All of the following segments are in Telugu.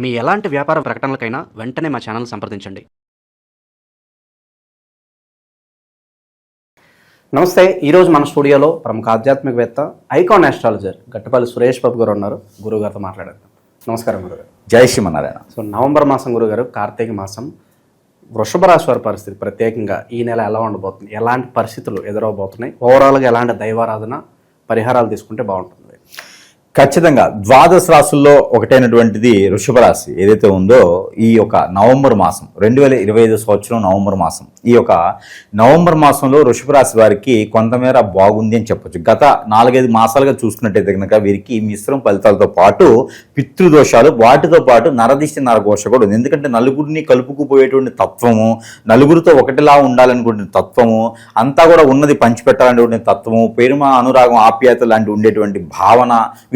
మీ ఎలాంటి వ్యాపార ప్రకటనలకైనా వెంటనే మా ఛానల్ సంప్రదించండి. నమస్తే ఈరోజు మన స్టూడియోలో ప్రముఖ ఆధ్యాత్మికవేత్త ఐకాన్ ఆస్ట్రాలజర్ గట్టపల్లి సురేష్ బాబు గారు ఉన్నారు. గురుగారితో మాట్లాడారు నమస్కారం గురుగారు జై శ్రీమన్నారాయణ సో నవంబర్ మాసం గురుగారు కార్తీక మాసం. వృషభ రాశి వారి పరిస్థితి ప్రత్యేకంగా ఈ నెల ఎలా ఉండబోతుంది? ఎలాంటి పరిస్థితులు ఎదురవబోతున్నాయి? ఓవరాల్గా ఎలాంటి దైవారాధన పరిహారాలు తీసుకుంటే బాగుంటుంది? ఖచ్చితంగా ద్వాదశ రాసుల్లో ఒకటైనటువంటిది వృషభ రాశి. ఏదైతే ఉందో ఈ యొక్క నవంబర్ మాసం రెండు వేల ఇరవై ఐదు సంవత్సరం నవంబర్ మాసం. ఈ యొక్క నవంబర్ మాసంలో వృషభ రాశి వారికి కొంతమేర బాగుంది అని చెప్పొచ్చు. గత నాలుగైదు మాసాలుగా చూసుకున్నట్టయితే కనుక వీరికి మిశ్రమ ఫలితాలతో పాటు పితృదోషాలు వాటితో పాటు నరదిష్టి నరఘోష కూడా ఉంది. ఎందుకంటే నలుగురిని కలుపుకుపోయేటువంటి తత్వము నలుగురితో ఒకటిలా ఉండాలనుకునే తత్వము అంతా కూడా ఉన్నది పంచిపెట్టాలనేటువంటి తత్వము పెరుమ అనురాగం ఆప్యాయత లాంటి ఉండేటువంటి భావన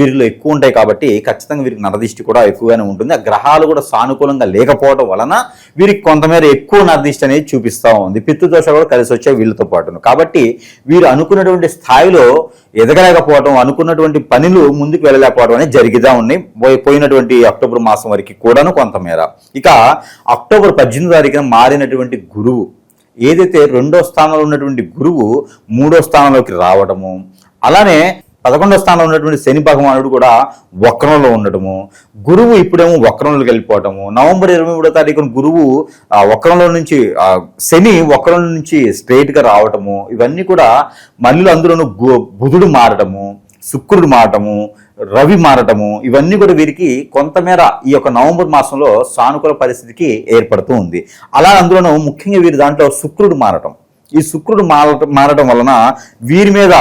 వీరిలో ఎక్కువ ఉంటాయి కాబట్టి ఖచ్చితంగా వీరికి నరదిష్టి కూడా ఎక్కువగానే ఉంటుంది. ఆ గ్రహాలు కూడా సానుకూలంగా లేకపోవడం వలన వీరికి కొంతమేర ఎక్కువ నరదిష్టి అనేది చూపిస్తూ ఉంది. పితృదోష కూడా కలిసి వచ్చే వీళ్ళతో పాటు కాబట్టి వీరు అనుకున్నటువంటి స్థాయిలో ఎదగలేకపోవడం అనుకున్నటువంటి పనులు ముందుకు వెళ్ళలేకపోవడం అనేది జరిగిదా ఉన్నాయి. పోయి- పోయినటువంటి అక్టోబర్ మాసం వరకు కూడాను కొంతమేర. ఇక అక్టోబర్ పద్దెనిమిది తారీఖున మారినటువంటి గురువు ఏదైతే రెండో స్థానంలో ఉన్నటువంటి గురువు మూడో స్థానంలోకి రావడము అలానే పదకొండో స్థానంలో ఉన్నటువంటి శని భగవానుడు కూడా వక్రంలో ఉండటము గురువు ఇప్పుడేమో వక్రంలోకి వెళ్ళిపోవటము నవంబర్ ఇరవై మూడో తారీఖున గురువు ఆ వక్రంలో నుంచి ఆ శని వక్రం నుంచి స్ట్రైట్గా రావటము ఇవన్నీ కూడా మళ్ళీ అందులోనూ బుధుడు మారటము శుక్రుడు మారటము రవి మారటము ఇవన్నీ కూడా వీరికి కొంతమేర ఈ యొక్క నవంబర్ మాసంలో సానుకూల పరిస్థితికి ఏర్పడుతూ ఉంది. అలా అందులోనూ ముఖ్యంగా వీరి దాంట్లో శుక్రుడు మారటం. ఈ శుక్రుడు మారటం మారటం వలన వీరి మీద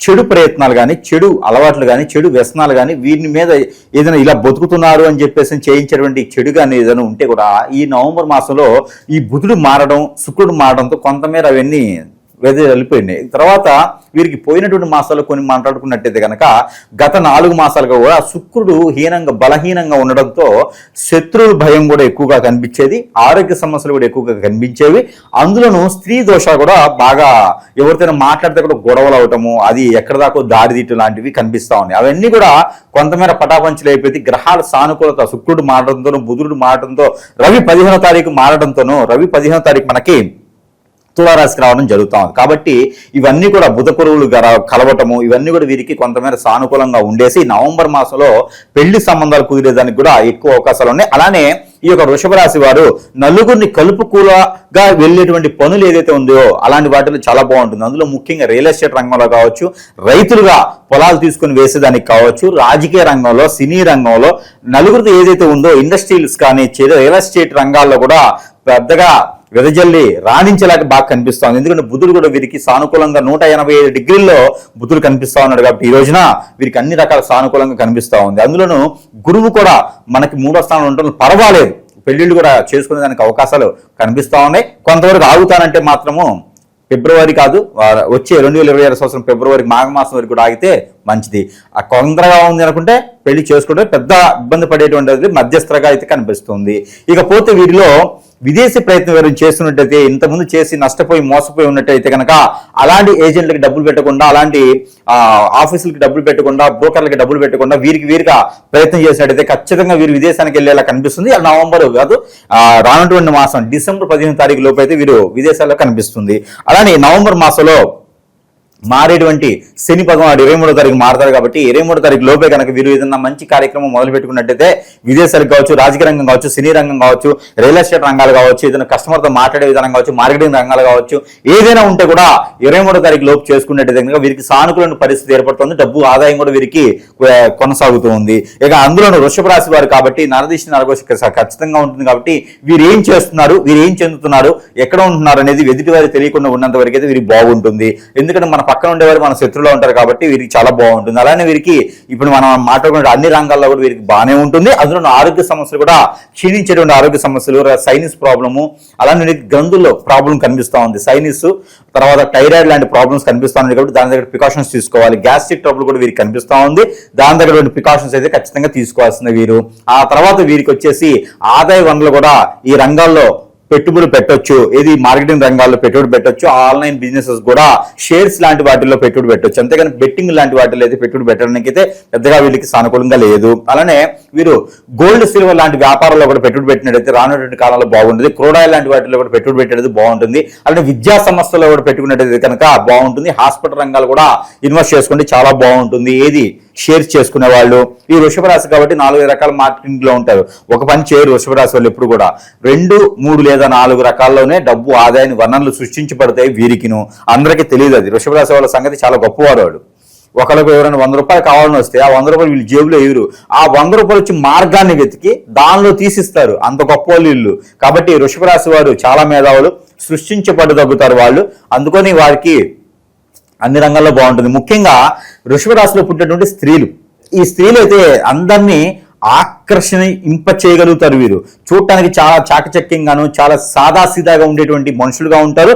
చెడు ప్రయత్నాలు కానీ చెడు అలవాట్లు కానీ చెడు వ్యసనాలు కానీ వీరి మీద ఏదైనా ఇలా బతుకుతున్నారు అని చెప్పేసి చేయించేటువంటి చెడు కానీ ఏదైనా ఉంటే కూడా ఈ నవంబర్ మాసంలో ఈ బుధుడు మారడం శుక్రుడు మారడంతో కొంతమేర అవన్నీ వెద వెళ్ళిపోయినాయి. తర్వాత వీరికి పోయినటువంటి మాసాలు కొన్ని మాట్లాడుకున్నట్టయితే కనుక గత నాలుగు మాసాలుగా కూడా శుక్రుడు హీనంగా బలహీనంగా ఉండడంతో శత్రువుల భయం కూడా ఎక్కువగా కనిపించేది ఆరోగ్య సమస్యలు కూడా ఎక్కువగా కనిపించేవి. అందులోనూ స్త్రీ దోషాలు కూడా బాగా ఎవరితోనే మాట్లాడితే కూడా గొడవలు అవటము అది ఎక్కడ దాకా దారి లాంటివి కనిపిస్తా ఉన్నాయి. అవన్నీ కూడా కొంతమేర పటాపంచలు అయిపోయి గ్రహాల సానుకూలత శుక్రుడు మారడంతోనూ బుధుడు మారడంతో రవి పదిహేనో తారీఖు మారడంతోనూ రవి పదిహేనో తారీఖు మనకి తులారాశికి రావడం జరుగుతా ఉంది. కాబట్టి ఇవన్నీ కూడా బుధకురువులు కలవటము ఇవన్నీ కూడా వీరికి కొంతమేర సానుకూలంగా ఉండేసి నవంబర్ మాసంలో పెళ్ళి సంబంధాలు కుదిరేదానికి కూడా ఎక్కువ అవకాశాలు ఉన్నాయి. అలానే ఈ యొక్క వృషభ రాశి వారు నలుగురిని కలుపుకూలగా వెళ్ళేటువంటి పనులు ఏదైతే ఉందో అలాంటి వాటిలో చాలా బాగుంటుంది. అందులో ముఖ్యంగా రియల్ ఎస్టేట్ రంగంలో కావచ్చు రైతులుగా పొలాలు తీసుకుని వేసేదానికి కావచ్చు రాజకీయ రంగంలో సినీ రంగంలో నలుగురితో ఏదైతే ఉందో ఇండస్ట్రీస్ కానీ రియల్ ఎస్టేట్ రంగాల్లో కూడా పెద్దగా వెదజల్లి రాణించేలాగా బాగా కనిపిస్తోంది ఎందుకంటే బుధుడు కూడా వీరికి సానుకూలంగా నూట ఎనభై ఐదు డిగ్రీల్లో బుధుడు కనిపిస్తా ఉన్నాడు కాబట్టి ఈ రోజున వీరికి అన్ని రకాల సానుకూలంగా కనిపిస్తూ ఉంది. అందులోనూ గురువు కూడా మనకి మూడో స్థానంలో ఉండడం పర్వాలేదు. పెళ్ళిళ్ళు కూడా చేసుకునే దానికి అవకాశాలు కనిపిస్తూ ఉన్నాయి. కొంతవరకు ఆగుతానంటే మాత్రము ఫిబ్రవరి కాదు వచ్చే రెండు వేల ఇరవై ఆరు సంవత్సరం ఫిబ్రవరి మాఘమాసం వరకు కూడా ఆగితే మంచిది. ఆ కొందరగా ఉంది అనుకుంటే పెళ్ళి చేసుకుంటే పెద్ద ఇబ్బంది పడేటువంటిది మధ్యస్థరగా అయితే కనిపిస్తుంది. ఇకపోతే వీరిలో విదేశీ ప్రయత్నం ఎవరు చేస్తున్నట్టయితే ఇంతకుముందు చేసి నష్టపోయి మోసపోయి ఉన్నట్టయితే కనుక అలాంటి ఏజెంట్లకి డబ్బులు పెట్టకుండా అలాంటి ఆఫీసులకు ఆఫీసులకి డబ్బులు పెట్టకుండా బ్రోకర్లకి డబ్బులు పెట్టకుండా వీరికి వీరిగా ప్రయత్నం చేసినట్టయితే ఖచ్చితంగా వీరు విదేశానికి వెళ్ళేలా కనిపిస్తుంది. నవంబర్ కాదు ఆ, రానటువంటి మాసం డిసెంబర్ పదిహేను తారీఖు లోపు అయితే వీరు విదేశాల్లో కనిపిస్తుంది. అలానే నవంబర్ మాసంలో మారేటువంటి శని భగవానుడు ఇరవై మూడో తారీఖు మారతారు కాబట్టి ఇరవై మూడో తారీఖు లోపే కనుక వీరు ఏదైనా మంచి కార్యక్రమం మొదలు పెట్టుకున్నట్టయితే విదేశాలకు కావచ్చు రాజకీయ రంగం కావచ్చు సినీ రంగం కావచ్చు రియల్ ఎస్టేట్ రంగాలు కావచ్చు ఏదైనా కస్టమర్తో మాట్లాడే విధానం కావచ్చు మార్కెటింగ్ రంగాలు కావచ్చు ఏదైనా ఉంటే కూడా ఇరవై మూడో తారీఖు లోపు చేసుకున్నట్టయితే కనుక వీరికి సానుకూలమైన పరిస్థితి ఏర్పడుతుంది. డబ్బు ఆదాయం కూడా వీరికి కొనసాగుతూ ఉంది. ఇక అందులోనూ వృషభ రాశి వారు కాబట్టి నరదిష్టి నరఘోష ఖచ్చితంగా ఉంటుంది కాబట్టి వీరు ఏం చేస్తున్నారు వీరు ఏం చెందుతున్నారు ఎక్కడ ఉంటున్నారు అనేది ఎదుటి వారికి తెలియకుండా ఉన్నంత వరకు అయితే వీరికి బాగుంటుంది. ఎందుకంటే మన పక్కన ఉండేవారు మన శత్రువులో ఉంటారు కాబట్టి వీరికి చాలా బాగుంటుంది. అలానే వీరికి ఇప్పుడు మనం మాట్లాడుకునే అన్ని రంగాల్లో కూడా వీరికి బాగానే ఉంటుంది. అందులో ఆరోగ్య సమస్యలు కూడా క్షీణించేటువంటి ఆరోగ్య సమస్యలు సైనిస్ ప్రాబ్లము అలానే వీరికి గ్రంథుల్లో ప్రాబ్లం కనిపిస్తూ ఉంది. సైనిస్ తర్వాత థైరాయిడ్ లాంటి ప్రాబ్లమ్స్ కనిపిస్తూ ఉన్నాయి కాబట్టి దాని దగ్గర ప్రికాషన్స్ తీసుకోవాలి. గ్యాస్ట్రిక్ ట్రబుల్ కూడా వీరికి కనిపిస్తూ ఉంది. దాని దగ్గర ప్రికాషన్స్ అయితే ఖచ్చితంగా తీసుకోవాల్సింది వీరు. ఆ తర్వాత వీరికి వచ్చేసి ఆదాయ వనరులు కూడా ఈ రంగాల్లో పెట్టుబడి పెట్టొచ్చు ఏది మార్కెటింగ్ రంగాల్లో పెట్టుబడి పెట్టొచ్చు ఆన్లైన్ బిజినెసెస్ కూడా షేర్స్ లాంటి వాటిల్లో పెట్టుబడి పెట్టొచ్చు. అంతేగాని బెట్టింగ్ లాంటి వాటిలో అయితే పెట్టుబడి పెట్టడానికి అయితే పెద్దగా వీళ్ళకి సానుకూలంగా లేదు. అలానే వీరు గోల్డ్ సిల్వర్ లాంటి వ్యాపారాల్లో కూడా పెట్టుబడి పెట్టినట్టయితే రానున్నటువంటి కాలంలో బాగుంటుంది. క్రూడాయిల్ లాంటి వాటిలో కూడా పెట్టుబడి పెట్టేది బాగుంటుంది. అలానే విద్యా సంస్థల్లో కూడా పెట్టుకున్నట్టయితే కనుక బాగుంటుంది. హాస్పిటల్ రంగాలు కూడా ఇన్వెస్ట్ చేసుకుంటే చాలా బాగుంటుంది. ఏది? షేర్ చేసుకునే వాళ్ళు. ఈ వృషభ రాశి కాబట్టి నాలుగు రకాల మార్కెటింగ్లో ఉంటారు. ఒక పని చేయరు వృషభ రాశి వాళ్ళు ఎప్పుడు కూడా. రెండు మూడు లేదా నాలుగు రకాల్లోనే డబ్బు ఆదాయాన్ని వనరులు సృష్టించబడతాయి వీరికిను. అందరికీ తెలియదు అది. వృషభ రాశి వాళ్ళ సంగతి చాలా గొప్పవారు వాళ్ళు ఒకరికి ఎవరైనా వంద రూపాయలు కావాలని వస్తే ఆ వంద రూపాయలు వీళ్ళు జేబులో ఎగురు ఆ వంద రూపాయలు వచ్చి మార్గాన్ని వెతికి దానిలో తీసిస్తారు. అంత గొప్ప వాళ్ళు. వీళ్ళు కాబట్టి వృషభ రాశి వారు చాలా మేధావులు. సృష్టించబడదగ్గుతారు వాళ్ళు. అందుకని వారికి అన్ని రంగాల్లో బాగుంటుంది. ముఖ్యంగా వృషభ రాశిలో పుట్టినటువంటి స్త్రీలు. ఈ స్త్రీలు అయితే అందరినీ ఆకర్షణ ఇంప చేయగలుగుతారు వీరు. చూడటానికి చాలా చాకచక్యంగాను చాలా సాదాసీదాగా ఉండేటువంటి మనుషులుగా ఉంటారు.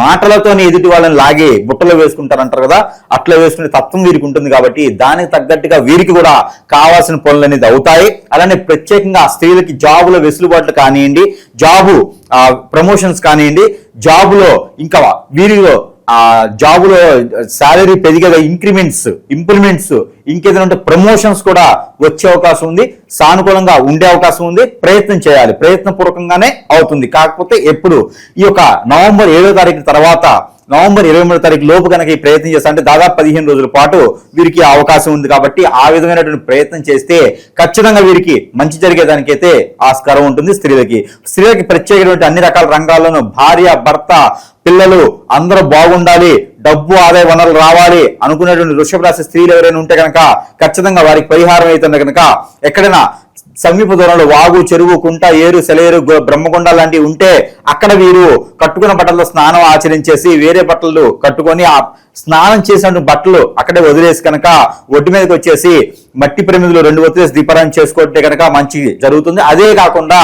మాటలతోనే ఎదుటి వాళ్ళని లాగే బుట్టలో వేసుకుంటారు అంటారు కదా అట్లా వేసుకునే తత్వం వీరికి ఉంటుంది కాబట్టి దానికి తగ్గట్టుగా వీరికి కూడా కావాల్సిన పనులు అనేది అవుతాయి. అలానే ప్రత్యేకంగా స్త్రీలకి జాబుల వెసులుబాట్లు కానివ్వండి జాబు ప్రమోషన్స్ కానివ్వండి జాబులో ఇంకా వీరిలో ఆ జాబ్లో శాలరీ పెరిగేగా ఇంక్రిమెంట్స్ ఇంప్లిమెంట్స్ ఇంకేదైనా ఉంటే ప్రమోషన్స్ కూడా వచ్చే అవకాశం ఉంది. సానుకూలంగా ఉండే అవకాశం ఉంది. ప్రయత్నం చేయాలి. ప్రయత్నపూర్వకంగానే అవుతుంది. కాకపోతే ఎప్పుడు ఈ యొక్క నవంబర్ ఏడో తారీఖు తర్వాత నవంబర్ ఇరవై మూడో తారీఖు లోపు కనుక ఈ ప్రయత్నం చేస్తా అంటే దాదాపు పదిహేను రోజుల పాటు వీరికి అవకాశం ఉంది కాబట్టి ఆ విధమైనటువంటి ప్రయత్నం చేస్తే ఖచ్చితంగా వీరికి మంచి జరిగేదానికైతే ఆస్కారం ఉంటుంది స్త్రీలకి. స్త్రీలకి ప్రత్యేకమైనటువంటి అన్ని రకాల రంగాల్లోనూ భార్య భర్త పిల్లలు అందరూ బాగుండాలి. డబ్బు ఆదాయ వనరులు రావాలి అనుకునేటువంటి వృషభ రాశి స్త్రీలు ఎవరైనా ఉంటే కనుక ఖచ్చితంగా వారికి పరిహారం అవుతుంది కనుక ఎక్కడైనా సమీప దూరంలో వాగు చెరువు కుంట ఏరు సెలయేరు బ్రహ్మకొండ లాంటివి ఉంటే అక్కడ వీరు కట్టుకున్న బట్టలతో స్నానం ఆచరించేసి వేరే బట్టలు కట్టుకొని ఆ స్నానం చేసిన బట్టలు అక్కడే వదిలేసి కనుక ఒడ్డు మీదకి వచ్చేసి మట్టి ప్రమిదలు రెండు వదిలేసి దీపారాయణ చేసుకుంటే కనుక మంచి జరుగుతుంది. అదే కాకుండా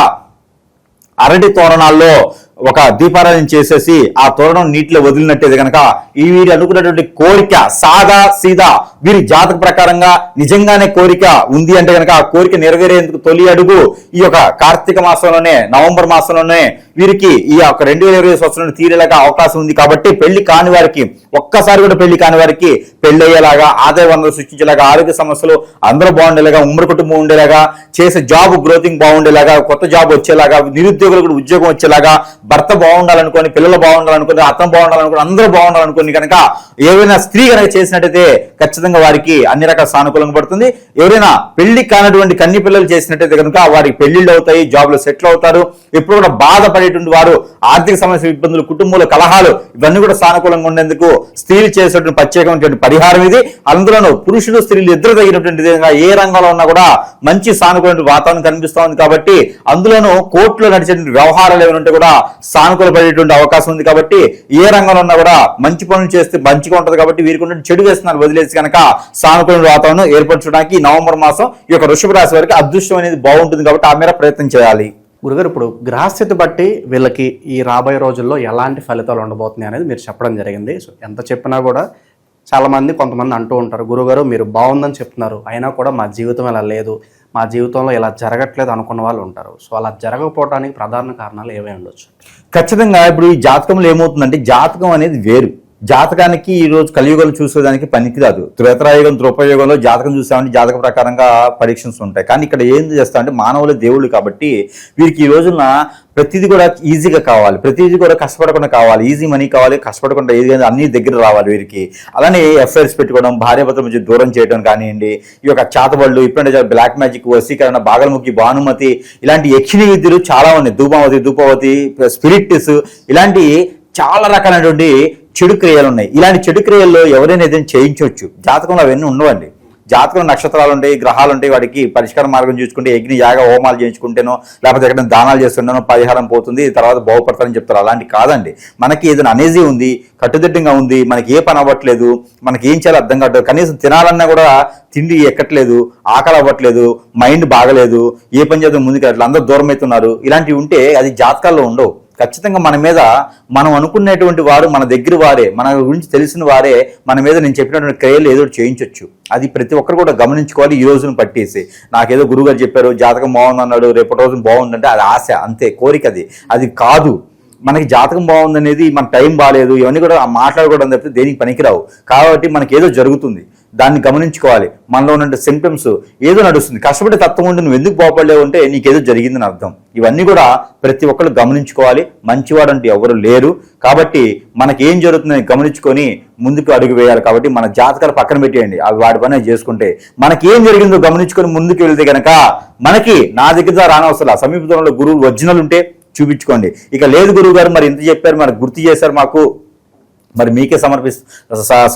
అరటి తోరణాల్లో ఒక దీపారాధన చేసేసి ఆ తోరణం నీటిలో వదిలినట్టేది కనుక ఈ వీరి అనుకున్నటువంటి కోరిక సాదా సీదా వీరి జాతక ప్రకారంగా నిజంగానే కోరిక ఉంది అంటే కనుక ఆ కోరిక నెరవేరేందుకు తొలి అడుగు ఈ యొక్క కార్తీక మాసంలోనే నవంబర్ మాసంలోనే వీరికి ఈ యొక్క రెండు వేల ఇరవై సంవత్సరం తీరేలాగా అవకాశం ఉంది కాబట్టి పెళ్ళి కాని వారికి ఒక్కసారి కూడా పెళ్ళి కాని వారికి పెళ్ళి అయ్యేలాగా ఆదాయ వనరులు సృష్టించేలాగా ఆరోగ్య సమస్యలు అందరూ బాగుండేలాగా ఉమ్మడి కుటుంబం ఉండేలాగా చేసే జాబ్ గ్రోతింగ్ బాగుండేలాగా కొత్త జాబ్ వచ్చేలాగా నిరుద్యోగులకు కూడా ఉద్యోగం వచ్చేలాగా భర్త బాగుండాలనుకొని పిల్లలు బాగుండాలనుకొని అతను బాగుండాలనుకొని అందరూ బాగుండాలనుకొని కనుక ఏవైనా స్త్రీ కనుక చేసినట్టయితే ఖచ్చితంగా వారికి అన్ని రకాల సానుకూలంగా పడుతుంది. ఎవరైనా పెళ్ళి కానటువంటి కన్ని పిల్లలు చేసినట్టయితే కనుక వారికి పెళ్ళిళ్ళు అవుతాయి జాబ్లో సెటిల్ అవుతారు. ఎప్పుడు కూడా బాధపడేటువంటి వారు ఆర్థిక సమస్య ఇబ్బందులు కుటుంబంలో కలహాలు ఇవన్నీ కూడా సానుకూలంగా ఉండేందుకు స్త్రీలు చేసేటువంటి ప్రత్యేకమైనటువంటి పరిహారం ఇది. అందులోనూ పురుషులు స్త్రీలు ఇద్దరు తగినటువంటి విధంగా ఏ రంగంలో ఉన్నా కూడా మంచి సానుకూలమైన వాతావరణం కనిపిస్తోంది కాబట్టి అందులోనూ కోర్టులో నడిచే వ్యవహారాలు ఏమైనా ఉంటే కూడా సానుకూల పడేటువంటి అవకాశం ఉంది కాబట్టి ఏ రంగంలో ఉన్నా కూడా మంచి పనులు చేస్తే మంచిగా ఉంటుంది కాబట్టి వీరికి చెడు వేస్తున్నారు వదిలేసి కనుక సానుకూల వాతావరణం ఏర్పరచడానికి ఈ నవంబర్ మాసం ఈ యొక్క వృషభ రాశి వారికి అదృష్టం అనేది బాగుంటుంది కాబట్టి ఆ మేర ప్రయత్నం చేయాలి. గురుగారు ఇప్పుడు గ్రహస్థితి బట్టి వీళ్ళకి ఈ రాబోయే రోజుల్లో ఎలాంటి ఫలితాలు ఉండబోతున్నాయి అనేది మీరు చెప్పడం జరిగింది. సో ఎంత చెప్పినా కూడా చాలామంది కొంతమంది అంటూ ఉంటారు గురుగారు మీరు బాగుందని చెప్తున్నారు. అయినా కూడా మా జీవితం ఇలా లేదు. మా జీవితంలో ఇలా జరగట్లేదు అనుకున్న వాళ్ళు ఉంటారు. సో అలా జరగకపోవడానికి ప్రధాన కారణాలు ఏవై ఉండొచ్చు? ఖచ్చితంగా ఇప్పుడు ఈ జాతకంలో ఏమవుతుందంటే జాతకం అనేది వేరు. జాతకానికి ఈ రోజు చూసేదానికి పనికిరాదు. త్రేతరాయుగం త్రోపయుగంలో జాతకం చూసామంటే జాతక ప్రకారంగా పరీక్షన్స్ ఉంటాయి. కానీ ఇక్కడ ఏం చేస్తా అంటే మానవుల దేవుళ్ళు కాబట్టి వీరికి ఈ రోజున ప్రతిదీ కూడా ఈజీగా కావాలి. ప్రతిదీ కూడా కష్టపడకుండా కావాలి. ఈజీ మనీ కావాలి కష్టపడకుండా ఏది కానీ అన్ని దగ్గర రావాలి వీరికి. అలానే ఎఫ్ఐఆర్స్ పెట్టుకోవడం భార్యాభర్తల మధ్య దూరం చేయడం కానివ్వండి ఈ యొక్క చాతబళ్ళు ఇప్పుడంటే బ్లాక్ మ్యాజిక్ వసీకరణ బాగలముఖి భానుమతి ఇలాంటి యక్షిణి విద్యలు చాలా ఉన్నాయి. ధూపావతి ధూపావతి స్పిరిట్స్ ఇలాంటి చాలా రకాలైనటువంటి చెడు క్రియలు ఉన్నాయి. ఇలాంటి చెడు క్రియల్లో ఎవరైనా ఏదైనా చేయించవచ్చు. జాతకంలో అవన్నీ ఉండవండి. జాతకం నక్షత్రాలు ఉంటాయి గ్రహాలు ఉంటాయి వాడికి పరిష్కార మార్గం చూసుకుంటే యజ్ఞ యాగ హోమాలు చేయించుకుంటేనో లేకపోతే ఎక్కడ దానాలు చేస్తుండేనో పరిహారం పోతుంది తర్వాత బాగుపడతారని చెప్తారు. అలాంటి కాదండి. మనకి ఏదైనా అనేజీ ఉంది కట్టుదిట్టంగా ఉంది మనకి ఏ పని అవ్వట్లేదు మనకి ఏం చేయాలో అర్థం కావట్లేదు కనీసం తినాలన్నా కూడా తిండి ఎక్కట్లేదు ఆకలి అవ్వట్లేదు మైండ్ బాగలేదు ఏ పని చేద్దాం ముందుకు అట్లా అందరూ దూరం అవుతున్నారు ఇలాంటివి ఉంటే అది జాతకాల్లో ఉండవు. ఖచ్చితంగా మన మీద మనం అనుకునేటువంటి వారు మన దగ్గర వారే మన గురించి తెలిసిన వారే మన మీద నేను చెప్పినటువంటి క్రియలు ఏదో చేయించవచ్చు అది ప్రతి ఒక్కరు కూడా గమనించుకోవాలి ఈ రోజును పట్టేసి. నాకేదో గురువుగారు చెప్పారు జాతకం బాగుందన్నాడు రేపటి రోజు బాగుందంటే అది ఆశ అంతే కోరిక అది. అది కాదు. మనకి జాతకం బాగుందనేది మన టైం బాగాలేదు ఇవన్నీ కూడా మాట్లాడుకోవడం తప్పితే దేనికి పనికిరావు. కాబట్టి మనకి ఏదో జరుగుతుంది. దాన్ని గమనించుకోవాలి. మనలో ఉన్న సింటమ్స్ ఏదో నడుస్తుంది. కష్టపడే తత్వం ఉండి నువ్వు ఎందుకు బాగుపడలేవు అంటే నీకేదో జరిగిందని అర్థం. ఇవన్నీ కూడా ప్రతి ఒక్కరు గమనించుకోవాలి. మంచివాడు అంటే ఎవరు లేరు. కాబట్టి మనకి ఏం జరుగుతుందని గమనించుకొని ముందుకు అడుగు వేయాలి. కాబట్టి మన జాతకాలు పక్కన పెట్టేయండి. అవి వాటి పని చేసుకుంటే మనకి ఏం జరిగిందో గమనించుకొని ముందుకు వెళ్తే కనుక మనకి నా దగ్గర రానవసరం సమీప దూరంలో గురువు ఒరిజినల్ ఉంటే చూపించుకోండి. ఇక లేదు గురువు గారు మరి ఇంత చెప్పారు మరి గుర్తు చేశారు మాకు. మరి మీకే సమర్పి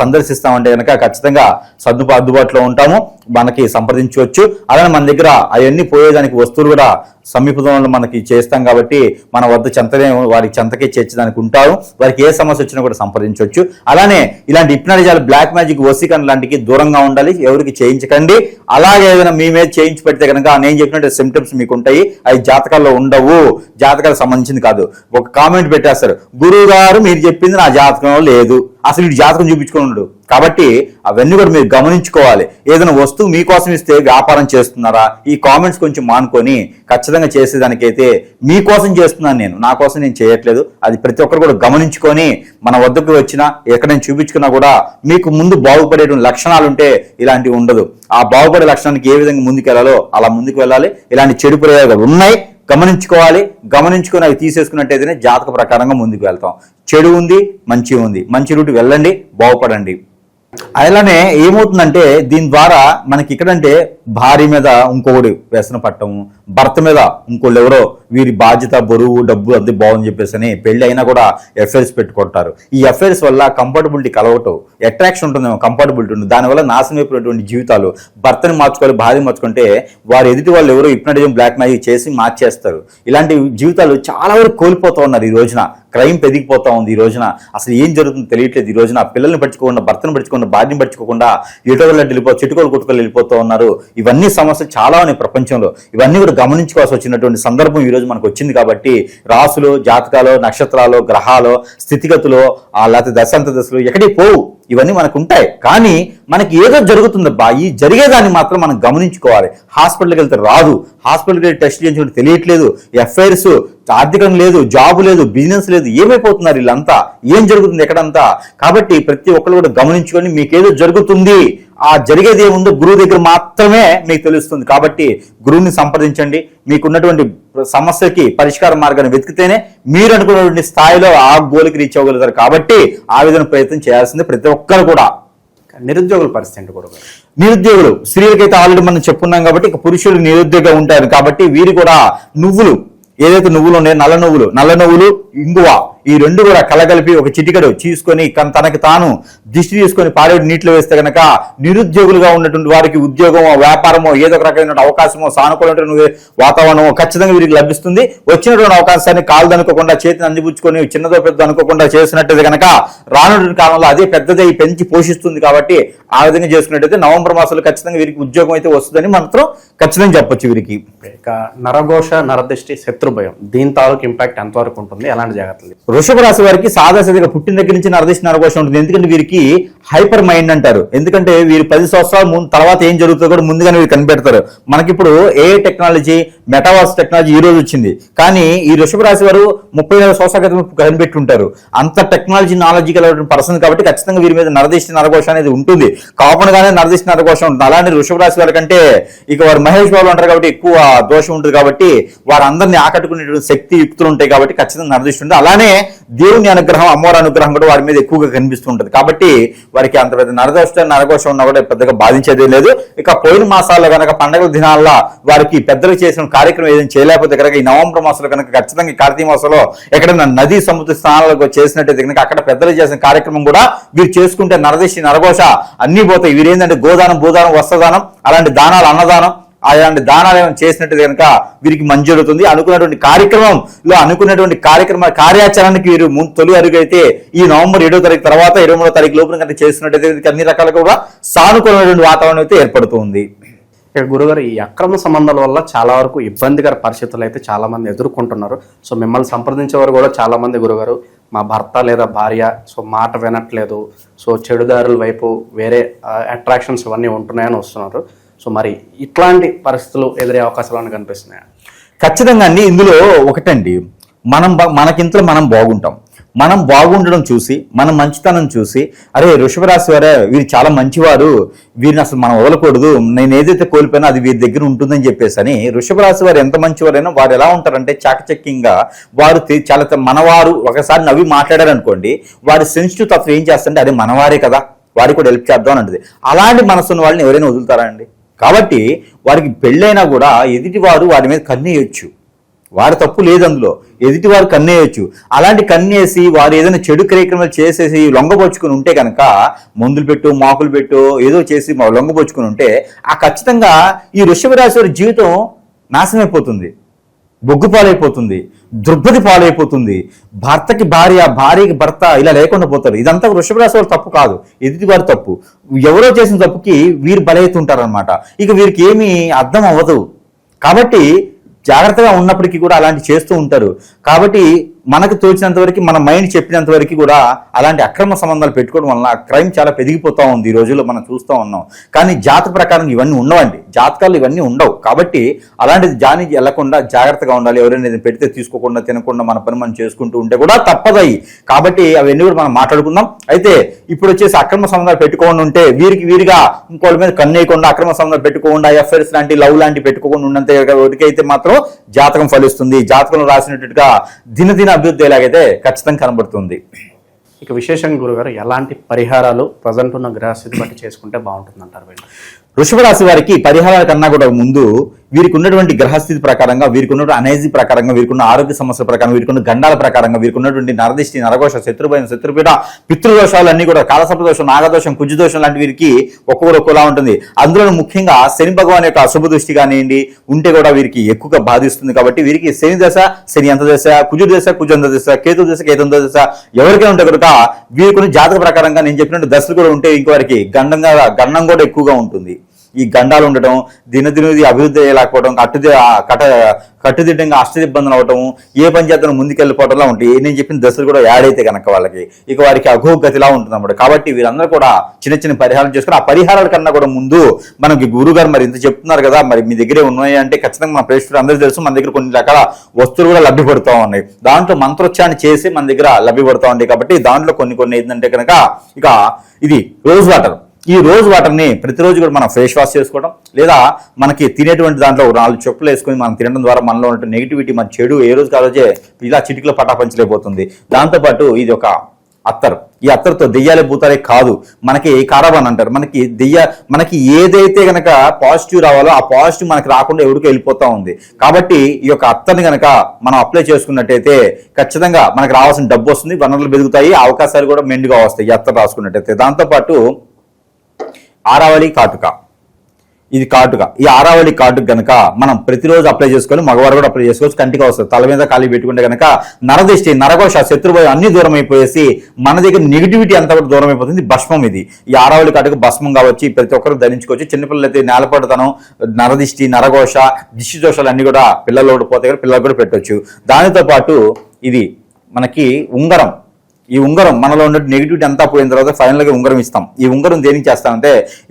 సందర్శిస్తామంటే కనుక ఖచ్చితంగా సర్దుబా అందుబాటులో ఉంటాము. మనకి సంప్రదించవచ్చు. అలానే మన దగ్గర అవన్నీ పోయేదానికి వస్తువులు కూడా సమీపంలో మనకి చేస్తాం కాబట్టి మన వద్ద చెంతనే వారికి చెంతకే చేర్చడానికి ఉంటారు. వారికి ఏ సమస్య వచ్చినా కూడా సంప్రదించవచ్చు. అలానే ఇలాంటి ఇప్నాడిజాలు బ్లాక్ మ్యాజిక్ వసీకరణ లాంటికి దూరంగా ఉండాలి. ఎవరికి చేయించకండి. అలాగే ఏదైనా మీ మీద చేయించి పెడితే కనుక నేను చెప్పినట్టు సిమ్టమ్స్ మీకు ఉంటాయి. అవి జాతకాల్లో ఉండవు. జాతకాలకు సంబంధించింది కాదు. ఒక కామెంట్ పెట్టేస్తారు. గురువు గారు మీరు చెప్పింది నా జాతకంలో లేదు. అసలు వీడు జాతకం చూపించుకున్నాడు కాబట్టి అవన్నీ కూడా మీరు గమనించుకోవాలి. ఏదైనా వస్తువు మీకోసం ఇస్తే వ్యాపారం చేస్తున్నారా? ఈ కామెంట్స్ కొంచెం మానుకొని ఖచ్చితంగా చేసేదానికైతే మీకోసం చేస్తున్నాను నేను. నా కోసం నేను చేయట్లేదు. అది ప్రతి ఒక్కరు కూడా గమనించుకొని మన వద్దకు వచ్చినా ఎక్కడైనా చూపించుకున్నా కూడా మీకు ముందు బాగుపడేటువంటి లక్షణాలు ఉంటే ఇలాంటివి ఉండదు. ఆ బాగుపడే లక్షణానికి ఏ విధంగా ముందుకు వెళ్ళాలో అలా ముందుకు వెళ్ళాలి. ఇలాంటి చెడు ప్రయోగాలు ఉన్నాయి. గమనించుకోవాలి. గమనించుకొని అవి తీసేసుకున్నట్టయితేనే జాతక ప్రకారంగా ముందుకు వెళ్తాం. చెడు ఉంది మంచి ఉంది. మంచి రూట్ వెళ్ళండి బాగుపడండి. అలానే ఏమవుతుందంటే దీని ద్వారా మనకి ఇక్కడంటే భార్య మీద ఇంకొకటి వ్యసన పట్టము భర్త మీద ఇంకోళ్ళు ఎవరో వీరి బాధ్యత బరువు డబ్బు అది బాగుంది చెప్పేసి అని పెళ్ళి అయినా కూడా ఎఫ్ఐఆర్స్ పెట్టుకుంటారు. ఈ ఎఫ్ఐఆర్స్ వల్ల కంఫర్టబిలిటీ కలవటం అట్రాక్షన్ ఉంటుందేమో కంఫర్టబిలిటీ ఉంటుంది. దానివల్ల నాశనం అయిపోయినటువంటి జీవితాలు భర్తని మార్చుకోవాలి భార్య మార్చుకుంటే వారు ఎదుటి వాళ్ళు ఎవరో ఇప్నటిజం బ్లాక్ మ్యాజిక్ చేసి మార్చేస్తారు. ఇలాంటి జీవితాలు చాలా వరకు కోల్పోతూ ఉన్నారు ఈ రోజున. క్రైమ్ పెరిగిపోతా ఉంది ఈ రోజున. అసలు ఏం జరుగుతుందో తెలియట్లేదు. ఈ రోజున పిల్లల్ని పట్టుకోకుండా భర్తను పట్టుకోకుండా భార్యను పట్టుకోకుండా ఎటో వెళ్ళిపో చెట్టుకోలు కొట్టుకోలు వెళ్ళిపోతూ ఉన్నారు. ఇవన్నీ సమస్యలు చాలా ఉన్నాయి ప్రపంచంలో. ఇవన్నీ కూడా గమనించుకోవాల్సి వచ్చినటువంటి సందర్భం ఈ రోజు మనకు వచ్చింది కాబట్టి రాసులు జాతకాలు నక్షత్రాలు గ్రహాలు స్థితిగతులు ఆ లేకపోతే దశాంత దశలు ఎక్కడికి పోవు. ఇవన్నీ మనకు ఉంటాయి కానీ మనకి ఏదో జరుగుతుందబ్బా ఈ జరిగేదాన్ని మాత్రం మనం గమనించుకోవాలి. హాస్పిటల్కి వెళ్తే రాదు. హాస్పిటల్కి వెళ్ళి టెస్ట్ చేయించుకుంటే తెలియట్లేదు. ఎఫ్ఐఆర్స్ ఆర్థికం లేదు జాబ్ లేదు బిజినెస్ లేదు ఏమైపోతున్నారు వీళ్ళంతా? ఏం జరుగుతుంది ఎక్కడంతా? కాబట్టి ప్రతి ఒక్కరు కూడా గమనించుకొని మీకేదో జరుగుతుంది. ఆ జరిగేది ఏముందో గురువు దగ్గర మాత్రమే మీకు తెలుస్తుంది. కాబట్టి గురువుని సంప్రదించండి. మీకున్నటువంటి సమస్యకి పరిష్కార మార్గాన్ని వెతికితేనే మీరు అనుకున్నటువంటి స్థాయిలో ఆ గోలికి రీచ్ అవ్వగలుగుతారు. కాబట్టి ఆ విధంగా ప్రయత్నం చేయాల్సింది ప్రతి ఒక్కరు కూడా. నిరుద్యోగుల పరిస్థితి గురుగారు నిరుద్యోగులు స్త్రీలకైతే ఆల్రెడీ మనం చెప్పున్నాం కాబట్టి ఇక పురుషులు నిరుద్యోగం ఉంటారు. కాబట్టి వీరు కూడా నువ్వులు ఏదైతే నువ్వులు ఉన్నాయో నల్ల నువ్వులు నల్ల నువ్వులు ఇంగువ ఈ రెండు కూడా కలగలిపి ఒక చిటికడు తీసుకొని తనకి తాను దిష్టి తీసుకొని పారేడు నీటిలో వేస్తే కనుక నిరుద్యోగులుగా ఉన్నటువంటి వారికి ఉద్యోగమో వ్యాపారమో ఏదో ఒక రకమైన అవకాశమో సానుకూలమైన వాతావరణమో ఖచ్చితంగా వీరికి లభిస్తుంది. వచ్చినటువంటి అవకాశాన్ని కాలు అనుకోకుండా చేతిని అందిపుచ్చుకొని చిన్నదో పెద్ద అనుకోకుండా చేసినట్టయితే కనుక రానున్న కాలంలో అదే పెద్దదై పెంచి పోషిస్తుంది కాబట్టి ఆ విధంగా చేసుకున్నట్టయితే నవంబర్ మాసంలో ఖచ్చితంగా వీరికి ఉద్యోగం అయితే వస్తుందని మాత్రం ఖచ్చితంగా చెప్పొచ్చు వీరికి. నరఘోష నరదృష్టి శత్రుభయం దీని తాలూకు ఇంపాక్ట్ ఎంతవరకు ఉంటుంది? ఎలాంటి జాగ్రత్తలు వృషభ రాశి వారికి సాదాసీదిగా పుట్టిన దగ్గర నుంచి నరదిష్టి నరకోశం ఉంటుంది. ఎందుకంటే వీరికి హైపర్ మైండ్ అంటారు. ఎందుకంటే వీరు పది సంవత్సరాల ముందు తర్వాత ఏం జరుగుతుందో కూడా ముందుగానే వీరు కనిపెడతారు. మనకిప్పుడు ఏ టెక్నాలజీ మెటావర్స్ టెక్నాలజీ ఈ రోజు వచ్చింది. కానీ ఈ వృషభ రాశి వారు ముప్పై నాలుగు సంవత్సరాల క్రితం కనిపెట్టి ఉంటారు అంత టెక్నాలజీ నాలెడ్జీ కలిగిన పర్సన్ కాబట్టి ఖచ్చితంగా వీరి మీద నరదీసిన నరకోశం అనేది ఉంటుంది. కామన్ గానే నరకోశం ఉంటుంది. అలానే వృషభ రాశి వారి కంటే ఇక వారు మహేష్ బాబు అంటారు కాబట్టి ఎక్కువ దోషం ఉంటుంది కాబట్టి వారందరినీ ఆకట్టుకునేటువంటి శక్తి యుక్తులు ఉంటాయి కాబట్టి ఖచ్చితంగా నరదిష్టి అలానే దేవుని అనుగ్రహం అమ్మవారి అనుగ్రహం కూడా వారి మీద ఎక్కువగా కనిపిస్తుంటుంది కాబట్టి వారికి అంత పెద్ద నరదోషం నరకోశం ఉన్నా కూడా పెద్దగా బాధించేదే లేదు. ఇక పోయిన మాసాల్లో కనుక పండగల దినాల్లో వారికి పెద్దలు చేసిన కార్యక్రమం ఏదైనా చేయలేకపోతే కనుక ఈ నవంబర్ మాసంలో కనుక ఖచ్చితంగా కార్తీక మాసంలో ఎక్కడైనా నదీ సముద్ర స్థానాలకు చేసినట్టయితే కనుక అక్కడ పెద్దలు చేసిన కార్యక్రమం కూడా వీరు చేసుకుంటే నరదేశి నరఘోష అన్ని పోతాయి. వీరు ఏంటంటే గోదానం భూదానం వస్త్రదానం అలాంటి దానాలు అన్నదానం అలాంటి దానాలు ఏమైనా చేసినట్టు కనుక వీరికి మంచి జరుగుతుంది. అనుకున్నటువంటి కార్యక్రమంలో అనుకున్నటువంటి కార్యక్రమ కార్యాచరణకి వీరు ముందు తొలి అరుగైతే ఈ నవంబర్ ఏడో తారీఖు తర్వాత ఇరవై మూడో తారీఖు లోపల కనుక చేసినట్టయితే వీరికి అన్ని రకాలుగా కూడా సానుకూలమైనటువంటి వాతావరణం అయితే ఏర్పడుతుంది. ఇక గురుగారు ఈ అక్రమ సంబంధాల వల్ల చాలా వరకు ఇబ్బందికర పరిస్థితులు అయితే చాలా మంది ఎదుర్కొంటున్నారు. సో మిమ్మల్ని సంప్రదించేవారు కూడా చాలా మంది గురుగారు. మా భర్త లేదా భార్య సో మాట వినట్లేదు. సో చెడుదారుల వైపు వేరే అట్రాక్షన్స్ ఇవన్నీ ఉంటున్నాయని వస్తున్నారు. సో మరి ఇట్లాంటి పరిస్థితులు ఎదురే అవకాశాలు కనిపిస్తున్నాయి? ఖచ్చితంగా అండి. ఇందులో ఒకటండి. మనం మనకింతలో మనం బాగుంటాం. మనం బాగుండడం చూసి మన మంచితనం చూసి అరే వృషభరాశి వారే వీరు చాలా మంచివారు వీరిని అసలు మనం వదలకూడదు నేను ఏదైతే కోల్పోయినా అది వీరి దగ్గర ఉంటుందని చెప్పేసి అని వృషభరాశి వారు ఎంత మంచివారైనా వారు ఎలా ఉంటారంటే చాకచక్యంగా వారు చాలా మనవారు ఒకసారి నవ్వి మాట్లాడారు అనుకోండి వారి సెన్సిటివ్ తత్వం ఏం చేస్తుంటే అరే మనవారే కదా వారికి కూడా హెల్ప్ చేద్దాం అని అంటది. అలాంటి మనసున్న వాళ్ళని ఎవరైనా వదులుతారా అండి? కాబట్టి వారికి పెళ్ళైనా కూడా ఎదుటివారు వారి మీద కన్నేయొచ్చు. వారి తప్పు లేదు అందులో. ఎదుటివారు కన్నేయొచ్చు. అలాంటి కన్నేసి వారు ఏదైనా చెడు కార్యక్రమాలు చేసేసి లొంగబొచ్చుకుని ఉంటే కనుక మందులు పెట్టు మాకులు పెట్టు ఏదో చేసి మా ఉంటే ఆ ఖచ్చితంగా ఈ వృషభ రాశి వారి జీవితం నాశనమైపోతుంది. బొగ్గు పాలైపోతుంది దుర్బతి పాలైపోతుంది. భర్తకి భార్య భార్యకి భర్త ఇలా లేకుండా పోతారు. ఇదంతా వృషభ రాశి వాళ్ళు తప్పు కాదు. ఎదుటి వారి తప్పు. ఎవరో చేసిన తప్పుకి వీరు బలైతుంటారనమాట ఇక వీరికి ఏమీ అర్థం అవ్వదు. కాబట్టి జాగ్రత్తగా ఉన్నప్పటికీ కూడా అలాంటి చేస్తూ ఉంటారు. కాబట్టి మనకు తోచినంత వరకు మన మైండ్ చెప్పినంత వరకు కూడా అలాంటి అక్రమ సంబంధాలు పెట్టుకోవడం వలన క్రైమ్ చాలా పెరిగిపోతా ఉంది ఈ రోజుల్లో మనం చూస్తూ ఉన్నాం. కానీ జాతక ప్రకారం ఇవన్నీ ఉండవండి. జాతకాలు ఇవన్నీ ఉండవు. కాబట్టి అలాంటిది జాని వెళ్ళకుండా జాగ్రత్తగా ఉండాలి. ఎవరైనా పెడితే తీసుకోకుండా తినకుండా మన పని మనం చేసుకుంటూ ఉంటే కూడా తప్పదయి. కాబట్టి అవన్నీ కూడా మనం మాట్లాడుకుందాం. అయితే ఇప్పుడు వచ్చేసి అక్రమ సంబంధాలు పెట్టుకోకుండా ఉంటే వీరికి వీరిగా ఇంకోటి మీద కన్నేయకుండా అక్రమ సంబంధాలు పెట్టుకోకుండా ఎఫ్ఐఆర్స్ లాంటి లవ్ లాంటి పెట్టుకోకుండా ఉన్నంత అయితే మాత్రం జాతకం ఫలిస్తుంది. జాతకంలో రాసినట్టుగా దినదిన అభివృద్ధి ఎలాగైతే ఖచ్చితంగా కనబడుతుంది. ఇక విశేషంగా గురుగారు ఎలాంటి పరిహారాలు ప్రజెంట్ ఉన్న గ్రహస్థితి బట్టి చేసుకుంటే బాగుంటుంది అంటారు వీళ్ళు? వృషభరాశి వారికి పరిహారాల కన్నా కూడా ముందు వీరికి ఉన్నటువంటి గ్రహస్థితి ప్రకారంగా వీరికి ఉన్నటువంటి అనైజీ ప్రకారంగా వీరికున్న ఆరోగ్య సమస్యల ప్రకారం వీరికున్న గండాల ప్రకారంగా వీరికి ఉన్నటువంటి నరదిష్టి నరఘోష శత్రుభయం శత్రుపీఠ పితృదోషాలన్నీ కూడా కాలసర్పదోషం నాగదోషం కుజుదోషం లాంటి వీరికి ఒక్కొక్కరు ఒక్కోలా ఉంటుంది. అందులో ముఖ్యంగా శని భగవాన్ యొక్క అశుభ దృష్టి కానివ్వండి ఉంటే కూడా వీరికి ఎక్కువగా బాధిస్తుంది కాబట్టి వీరికి శని దశ శని అంత దశ కుజు దశ కుజంత దశ కేతు దశ కేతంత దశ ఎవరికైనా ఉంటే కనుక వీరికి జాతక ప్రకారంగా నేను చెప్పినట్టు దశలు కూడా ఉంటే ఇంకోరికి గండంగా గండం కూడా ఎక్కువగా ఉంటుంది. ఈ గండాలు ఉండటం దినదినది అభివృద్ధి అయ్యేలాకపోవడం కట్టుది కట కట్టుదిట్టంగా అష్ట ఇబ్బందులు అవటం ఏ పని చేతను ముందుకెళ్ళిపోవడంలా ఉంటాయి నేను చెప్పిన దశలు కూడా యాడ్ అయితే కనుక వాళ్ళకి ఇక వారికి అఘోగతిలా ఉంటుంది అన్నమాట కాబట్టి వీరందరూ కూడా చిన్న చిన్న పరిహారం చేసుకుని ఆ పరిహారాల కన్నా కూడా ముందు మనకి గురుగారు మరి ఇంత చెప్తున్నారు కదా మరి మీ దగ్గరే ఉన్నాయి అంటే ఖచ్చితంగా మన ప్రేక్షకులు అందరికీ తెలుసు మన దగ్గర కొన్ని రకాల వస్తువులు కూడా లభ్యపడుతూ ఉన్నాయి. దాంట్లో మంత్రోచ్చారణ చేసి మన దగ్గర లభ్యపడుతూ ఉంటాయి కాబట్టి దాంట్లో కొన్ని కొన్ని ఏంటంటే కనుక ఇక ఇది రోజ్ వాటర్. ఈ రోజు వాటర్ని ప్రతిరోజు కూడా మనం ఫేస్ వాష్ చేసుకోవడం లేదా మనకి తినేటువంటి దాంట్లో నాలుగు చెప్పులు వేసుకొని మనం తినడం ద్వారా మనలో ఉన్న నెగిటివిటీ మన చెడు ఏ రోజు కారోజే ఇలా చిటికలో పటాపంచలేకపోతుంది. దాంతోపాటు ఇది ఒక అత్తరు. ఈ అత్తరుతో దెయ్యాలే భూతాలే కాదు. మనకి కారాబాన్ అంటారు. మనకి దెయ్య మనకి ఏదైతే గనక పాజిటివ్ రావాలో ఆ పాజిటివ్ మనకి రాకుండా ఎవరికి వెళ్ళిపోతా ఉంది. కాబట్టి ఈ యొక్క అత్తర్ని గనక మనం అప్లై చేసుకున్నట్టయితే ఖచ్చితంగా మనకి రావాల్సిన డబ్బు వస్తుంది. వనరులు పెరుగుతాయి. అవకాశాలు కూడా మెండుగా వస్తాయి. ఈ అత్తర్ రాసుకున్నట్టయితే. దాంతోపాటు ఆరావళి కాటుక. ఇది కాటుక. ఈ ఆరావళి కాటుక గనక మనం ప్రతిరోజు అప్లై చేసుకొని మగవారు కూడా అప్లై చేసుకోవచ్చు. కంటికి వస్తుంది తల మీద ఖాళీ పెట్టుకుంటే కనుక నరదిష్టి నరకోశ శత్రుభయం అన్ని దూరం అయిపోయేసి మన దగ్గర నెగిటివిటీ అంతా కూడా దూరం అయిపోతుంది భస్మం ఇది. ఈ ఆరావళి కాటుక భస్మం కావచ్చు. ప్రతి ఒక్కరు ధరించుకోవచ్చు. చిన్నపిల్లలు అయితే నేలపడతనం నరదిష్టి నరఘోష దిష్టి దోషాలు అన్ని కూడా పిల్లలు కూడా పోతే కూడా పిల్లలు కూడా పెట్టొచ్చు. దానితో పాటు ఇది మనకి ఉంగరం. ఈ ఉంగరం మనలో ఉన్న నెగిటివిటీ అంతా పోయిన తర్వాత ఫైనల్గా ఉంగరం ఇస్తాం. ఈ ఉంగరం దేనికి చేస్తామంటే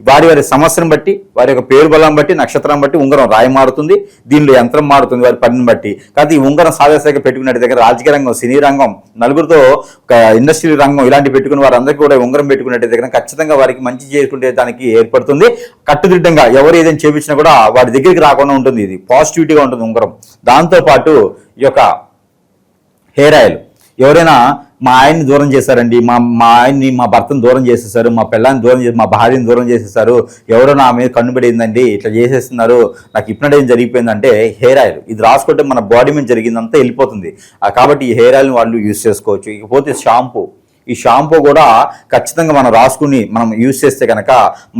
వారి వారి సమస్యను బట్టి వారి యొక్క పేరు బలం బట్టి నక్షత్రం బట్టి ఉంగరం రాయి మారుతుంది దీనిలో యంత్రం మారుతుంది వారి పనిని బట్టి. కాబట్టి ఈ ఉంగరం సాధారణంగా పెట్టుకున్నట్టు దగ్గర రాజకీయ రంగం సినీ రంగం నలుగురితో ఒక ఇండస్ట్రీ రంగం ఇలాంటి పెట్టుకుని వారందరికీ కూడా ఉంగరం పెట్టుకున్నట్టు దగ్గర ఖచ్చితంగా వారికి మంచి చేసుకుంటే దానికి ఏర్పడుతుంది. కట్టుదిట్టంగా ఎవరు ఏదైనా చేపించినా కూడా వారి దగ్గరికి రాకుండా ఉంటుంది ఇది. పాజిటివిటీగా ఉంటుంది ఉంగరం. దాంతో పాటు ఈ యొక్క హెయిర్ ఆయిల్ ఎవరైనా మా ఆయన్ని దూరం చేశారండి. మా మా ఆయన్ని మా భర్తను దూరం చేసేసారు మా పిల్లాన్ని దూరం చేసి మా భార్యని దూరం చేసేసారు ఎవరో నా మీద కన్నుబడిందండి ఇట్లా చేసేస్తున్నారు. నాకు ఇప్పుడు ఏం జరిగిపోయిందంటే హెయిర్ ఆయిల్. ఇది రాసుకుంటే మన బాడీ మీద జరిగిందంతా వెళ్ళిపోతుంది. కాబట్టి ఈ హెయిర్ ఆయిల్ని వాళ్ళు యూస్ చేసుకోవచ్చు. ఇకపోతే షాంపూ. ఈ షాంపూ కూడా ఖచ్చితంగా మనం రాసుకుని మనం యూజ్ చేస్తే కనుక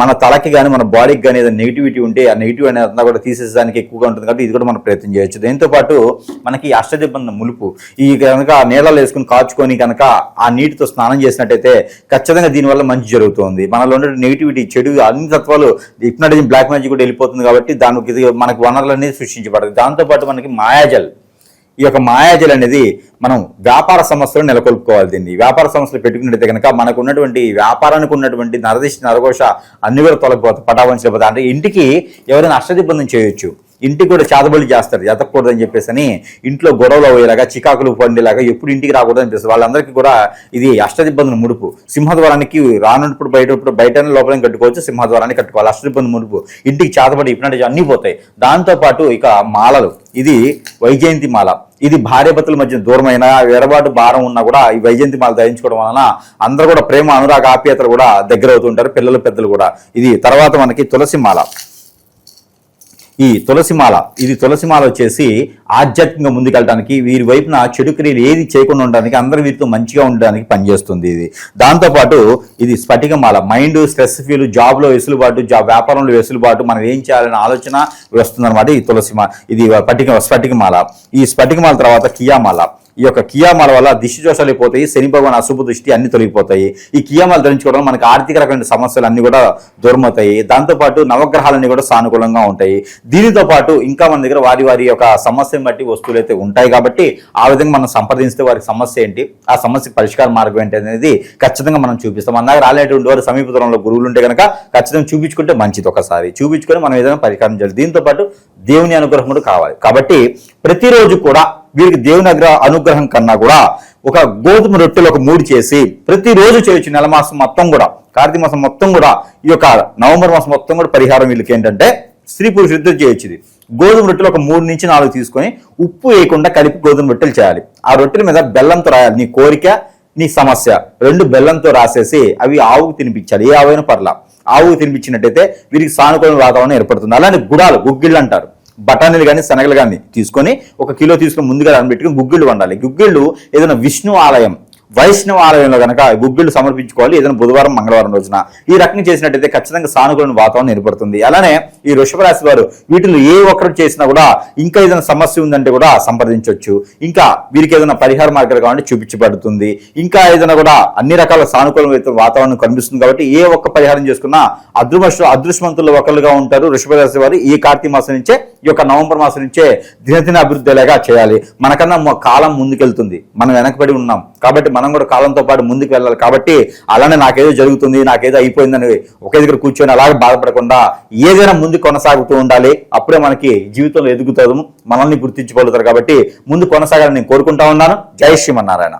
మన తలకి కానీ మన బాడీకి కానీ ఏదైనా నెగిటివిటీ ఉంటే ఆ నెగిటివ్ అనేది కూడా తీసేసేదానికి ఎక్కువగా ఉంటుంది కాబట్టి ఇది కూడా మనం ప్రయత్నం చేయొచ్చు. దీంతో పాటు మనకి అష్టదిబ్బంది ములుపు. ఈ కనుక నీళ్ళలో వేసుకుని కాచుకొని కనుక ఆ నీటితో స్నానం చేసినట్టయితే ఖచ్చితంగా దీనివల్ల మంచి జరుగుతుంది. మనలో ఉండే నెగిటివిటీ చెడు అన్ని తత్వాలు హిప్నటిజం బ్లాక్ మ్యాజిక్ కూడా వెళ్ళిపోతుంది కాబట్టి దానికి మనకి వనరులు అనేది సృష్టించబడదు దాంతోపాటు మనకి మాయాజల్. ఈ యొక్క మాయాజల్ అనేది మనం వ్యాపార సంస్థలు నెలకొల్పుకోవాలి దీన్ని. వ్యాపార సంస్థలు పెట్టుకున్నట్టయితే కనుక మనకు ఉన్నటువంటి వ్యాపారానికి ఉన్నటువంటి నరదిష్టి నరఘోష అన్ని కూడా తొలగిపోతాయి. పటావంచలేకపోతాయి అంటే ఇంటికి ఎవరైనా అష్టదిబ్బందం చేయొచ్చు. ఇంటికి కూడా చేతబడులు చేస్తారు ఎతకూడదని చెప్పేసి అని ఇంట్లో గొడవలు అయ్యేలాగా చికాకులు పండేలాగా ఎప్పుడు ఇంటికి రాకూడదు చెప్పేసి వాళ్ళందరికీ కూడా ఇది అష్టదిబ్బందుల ముడుపు. సింహద్వారానికి రానున్నప్పుడు బయట బయట లోపల కట్టుకోవచ్చు సింహద్వారాన్ని కట్టుకోవాలి. అష్టదిబ్బంది ముడుపు. ఇంటికి చేతబడి ఇప్పుడు అన్నీ పోతాయి. దాంతోపాటు ఇక మాలలు. ఇది వైజయంతి మాల. ఇది భార్యభర్తల మధ్య దూరమైన ఎడబాటు భారం ఉన్నా కూడా ఈ వైజయంతి మాల ధరించుకోవడం వలన అందరూ కూడా ప్రేమ అనురాగ ఆప్యాయతలు కూడా దగ్గర అవుతుంటారు పిల్లలు పెద్దలు కూడా. ఇది తర్వాత మనకి తులసి మాల. ఈ తులసిమాల. ఇది తులసిమాల వచ్చేసి ఆధ్యాత్మికంగా ముందుకెళ్ళడానికి వీరి వైపున చెడు క్రియలు ఏది చేయకుండా ఉండడానికి అందరి వీరితో మంచిగా ఉండడానికి పనిచేస్తుంది ఇది. దాంతోపాటు ఇది స్ఫటికమాల మైండ్ స్ట్రెస్ ఫీల్ జాబ్లో వెసులుబాటు జాబ్ వ్యాపారంలో వెసులుబాటు మనం ఏం చేయాలనే ఆలోచన వస్తుందన్నమాట ఈ తులసి ఇది పటిక స్ఫటికమాల. ఈ స్ఫటికమాల తర్వాత కియామాల. ఈ యొక్క కియామాల వల్ల దిష్టి దోషాలు అయిపోతాయి శని భగవాన్ అశుభ దృష్టి అన్ని తొలగిపోతాయి. ఈ కియామాలు ధరించుకోవడం మనకు మనకి ఆర్థిక రకమైన సమస్యలు అన్ని కూడా దూరం అవుతాయి దాంతోపాటు నవగ్రహాలన్నీ కూడా సానుకూలంగా ఉంటాయి. దీనితో పాటు ఇంకా మన దగ్గర వారి వారి యొక్క సమస్య సమస్యను బట్టి వస్తువులు అయితే ఉంటాయి కాబట్టి ఆ విధంగా మనం సంప్రదిస్తే వారి సమస్య ఏంటి? ఆ సమస్య పరిష్కార మార్గం ఏంటి అనేది ఖచ్చితంగా మనం చూపిస్తాం. మన దగ్గర రాలేటువంటి వారు సమీప దూరంలో గురువులు ఉంటే కనుక ఖచ్చితంగా చూపించుకుంటే మంచిది ఒకసారి. చూపించుకొని మనం ఏదైనా పరిష్కారం చేయాలి. దీంతో పాటు దేవుని అనుగ్రహం కూడా కావాలి. కాబట్టి ప్రతిరోజు కూడా వీరికి దేవుని అగ్రహ అనుగ్రహం కన్నా కూడా ఒక గోధుమ రొట్టెలు ఒక మూడు చేసి ప్రతిరోజు చేయొచ్చు. నెల మాసం మొత్తం కూడా కార్తీక మాసం మొత్తం కూడా ఈ యొక్క నవంబర్ మాసం మొత్తం కూడా పరిహారం వీళ్ళకి ఏంటంటే స్త్రీ పురుషులతో చేయొచ్చు గోధుమ రొట్టెలు ఒక మూడు నుంచి నాలుగు తీసుకొని ఉప్పు వేయకుండా కలిపి గోధుమ రొట్టెలు చేయాలి. ఆ రొట్టెల మీద బెల్లంతో రాయాలి. నీ కోరిక నీ సమస్య రెండు బెల్లంతో రాసేసి అవి ఆవుకు తినిపించాలి. ఏ ఆవైనా పర్లా. ఆవుకు తినిపించినట్టయితే వీరికి సానుకూల వాతావరణం ఏర్పడుతుంది. అలానే గుడాలు గుగ్గిళ్ళు అంటారు. బఠానీలు కానీ శనగలు కానీ తీసుకొని ఒక కిలో తీసుకొని ముందుగా పెట్టుకుని గుగ్గిళ్ళు వండాలి. గుగ్గిళ్ళు ఏదైనా విష్ణు ఆలయం వైష్ణవ ఆలయంలో కనుక గుగ్గిళ్ళు సమర్పించుకోవాలి. ఏదైనా బుధవారం మంగళవారం రోజున ఈ రకంగా చేసినట్టయితే ఖచ్చితంగా సానుకూల వాతావరణం ఏర్పడుతుంది. అలానే ఈ వృషభ రాశి వారు వీటిలో ఏ ఒక్కరు చేసినా కూడా ఇంకా ఏదైనా సమస్య ఉందంటే కూడా సంప్రదించవచ్చు. ఇంకా వీరికి ఏదైనా పరిహార మార్గాలు కావాలంటే చూపించబడుతుంది. ఇంకా ఏదైనా కూడా అన్ని రకాల సానుకూల వాతావరణం కనిపిస్తుంది కాబట్టి ఏ ఒక్క పరిహారం చేసుకున్నా అదృష్ట అదృష్టవంతులు ఒకరుగా ఉంటారు వృషభ రాశి వారు. ఈ కార్తీక మాసం నుంచే ఈ యొక్క నవంబర్ మాసం నుంచే దినదిన అభివృద్ధిలాగా చేయాలి. మనకన్నా కాలం ముందుకెళ్తుంది. మనం వెనకబడి ఉన్నాం. కాబట్టి మనం కూడా కాలంతో పాటు ముందుకు వెళ్ళాలి కాబట్టి అలానే నాకేదో జరుగుతుంది నాకేదో అయిపోయిందని ఒకే దగ్గర కూర్చొని అలాగే బాధపడకుండా ఏదైనా ముందు కొనసాగుతూ ఉండాలి. అప్పుడే మనకి జీవితంలో ఎదుగుతాము మనల్ని గుర్తించుకోగలుగుతారు. కాబట్టి ముందు కొనసాగాలని నేను కోరుకుంటా ఉన్నాను. జై శ్రీమన్నారాయణ.